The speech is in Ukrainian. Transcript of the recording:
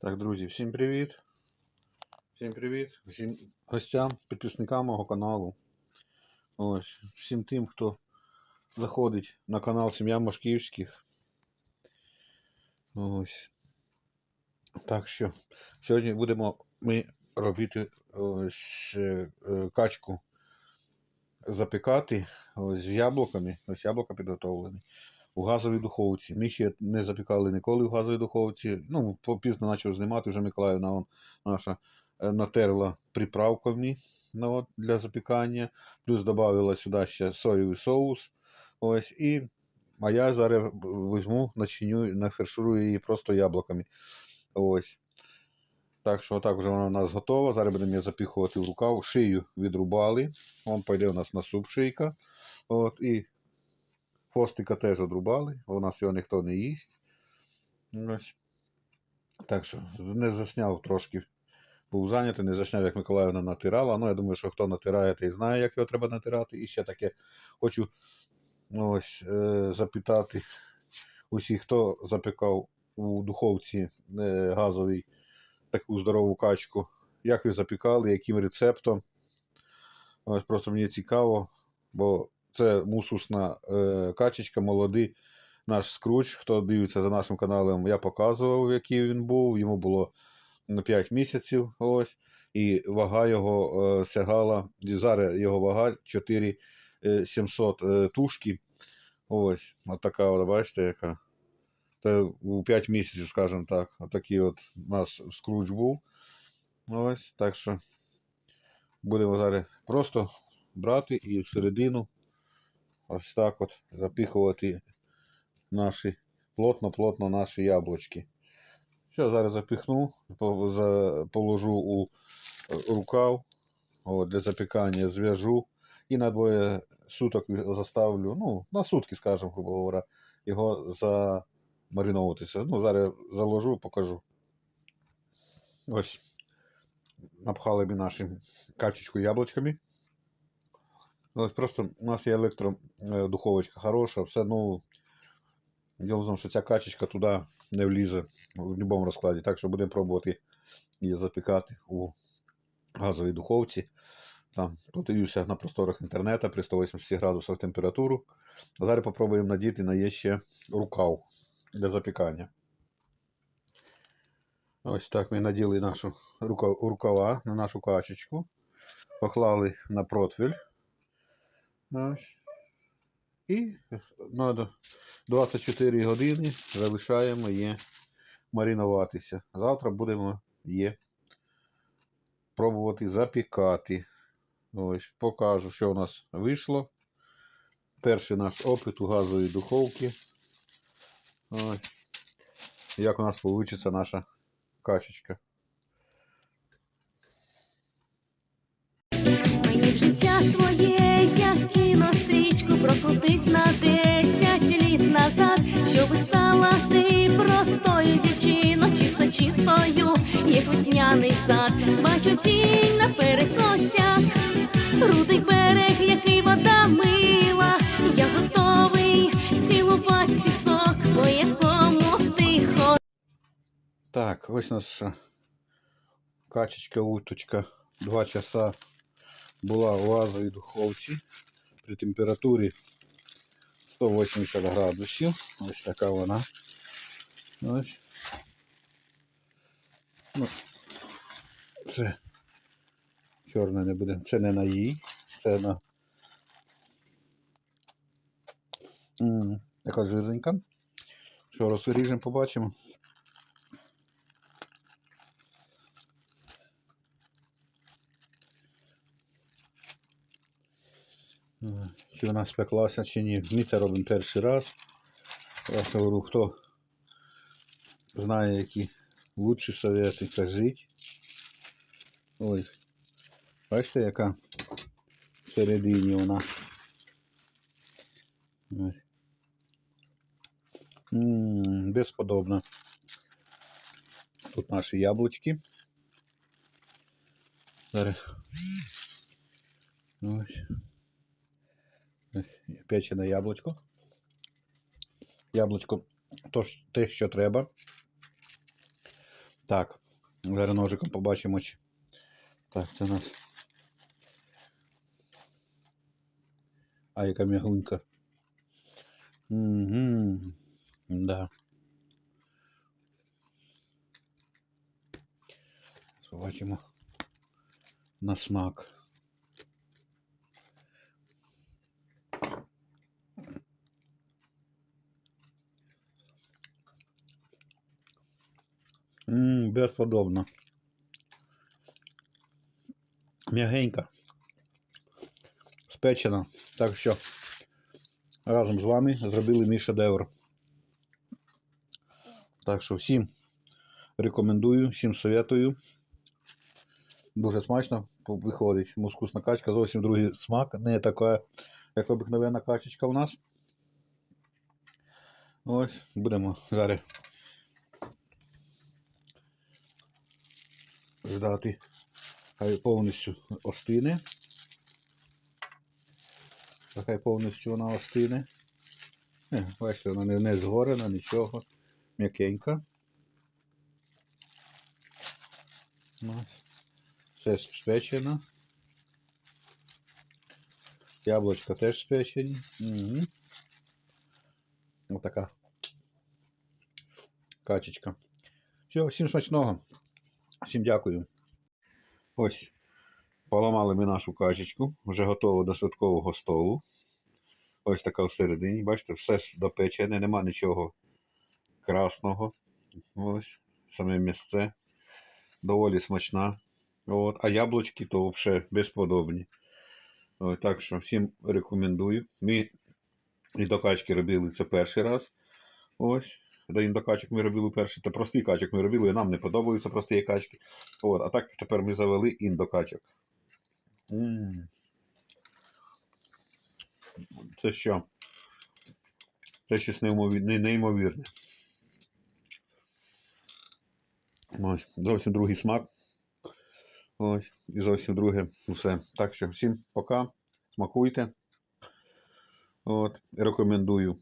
Так, друзі, всім привіт. Всім привіт. Всім гостям, підписникам мого каналу. Ось, всім тим, хто заходить на канал Сім'я Мошківських. Ось. Так що, сьогодні будемо ми робити ось е, е, качку запікати ось, з яблуками. Ось яблука підготовлені. У газовій духовці. Ми ще не запікали ніколи в газовій духовці. Ну, попізно почав знімати, вже Миколаївна он, наша е, натерла приправками ну, для запікання. Плюс додала сюди ще соєвий соус. Ось, і, а я зараз візьму, начиню, нафарширую її просто яблуками. Ось. Так що отак вже вона у нас готова. Зараз будемо її запіхувати в рукав. Шию відрубали. Вон пойде у нас на суп шийка. От, і Хвостика теж одрубали, у нас його ніхто не їсть. Так що не засняв трошки. Був зайнятий, не засняв, як Миколаївна натирала. Ну, я думаю, що хто натирає, той знає, як його треба натирати. І ще таке хочу ну, ось, е, запитати усіх, хто запікав у духовці е, газовій таку здорову качку. Як ви запікали, яким рецептом? Ось просто мені цікаво, бо це мусусна е, качечка, молодий наш скруч. Хто дивиться за нашим каналом, я показував, який він був. Йому було 5 місяців. Ось. І вага його е, сягала. Зараз його вага 4700 е, тушки. Ось. От от, бачите, яка. Це у 5 місяців, скажімо так. Отакий от нас скруч був. Ось. Так що будемо зараз просто брати і всередину ось так от запихувати наші плотно-плотно наші яблучки. Все, зараз запихну, положу у е, рукав от, для запікання, зв'яжу і на двоє суток заставлю, ну, на сутки, скажімо, грубо говоря, його замариновуватися. Ну, зараз заложу, покажу. Ось. Напхали ми наші качечку яблучками. Ось просто у нас є електродуховочка хороша, все, ну, діло в тому, що ця качечка туди не влізе в будь-якому розкладі. Так що будемо пробувати її запікати у газовій духовці. Там подивився на просторах інтернету при 180 градусах температуру. А зараз попробуємо надіти на є ще рукав для запікання. Ось так ми наділи нашу рукава на нашу качечку. Поклали на протвіль. Ось. І на 24 години залишаємо її маринуватися. Завтра будемо її пробувати запікати. Ось, покажу, що у нас вийшло. Перший наш опит у газовій духовці. Ось. Як у нас вийде наша качечка. В життя своє, кінострічку, прокрутить на десять літ назад, щоб стала ти простою дівчино, чисто чистою, як весняний сад. Бачу тінь на перекостях, рудий берег, який вода мила. Я готовий цілувать пісок, по якому ти ходиш. Так, ось наша качечка, уточка 2 часа була у газовій духовці при температурі 180 градусів. Ось така вона. Ось. Ну, це чорне не буде. Це не на їй, це на така жирненька. Що розріжемо, побачимо. Чи вона спеклася, чи ні. Ми це робимо перший раз. Я говорю, хто знає, які лучші совети, кажіть. Ой. Бачите, яка всередині вона. М, Безподобно. Тут наші яблучки. Зараз. Ось. Печене яблучко. Яблучко то, те, що треба. Так, зараз ножиком побачимо. Чи... Так, це у нас. А яка м'ягунька. Угу. Да. Побачимо на смак. Безподобно. М'ягенька. Спечена. Так що разом з вами зробили мій шедевр. Так що всім рекомендую, всім советую. Дуже смачно виходить. Мускусна качка, зовсім другий смак, не така, як обикновенна качечка у нас. Ось, будемо зараз ждати, хай повністю остине. Хай повністю вона остине. Е, Бачите, вона не, не згорена, нічого. М'якенька. Все спечено. Яблочко теж спечені. Угу. Ось качечка. Все, всім смачного. Всім дякую. Ось. Поламали ми нашу качечку. Вже готово до святкового столу. Ось така всередині. Бачите, все допечене, нема нічого красного. Ось. Саме місце. Доволі смачна. От. А яблучки то взагалі безподобні. От, так що всім рекомендую. Ми індокачки робили це перший раз. Ось. До індокачок ми робили перший. Та простий качок ми робили, нам не подобаються прості качки. От. А так тепер ми завели індокачок. Це що? Це щось неймовірне. Ось, зовсім другий смак. Ось, і зовсім друге все. Так що всім пока. Смакуйте. От, рекомендую.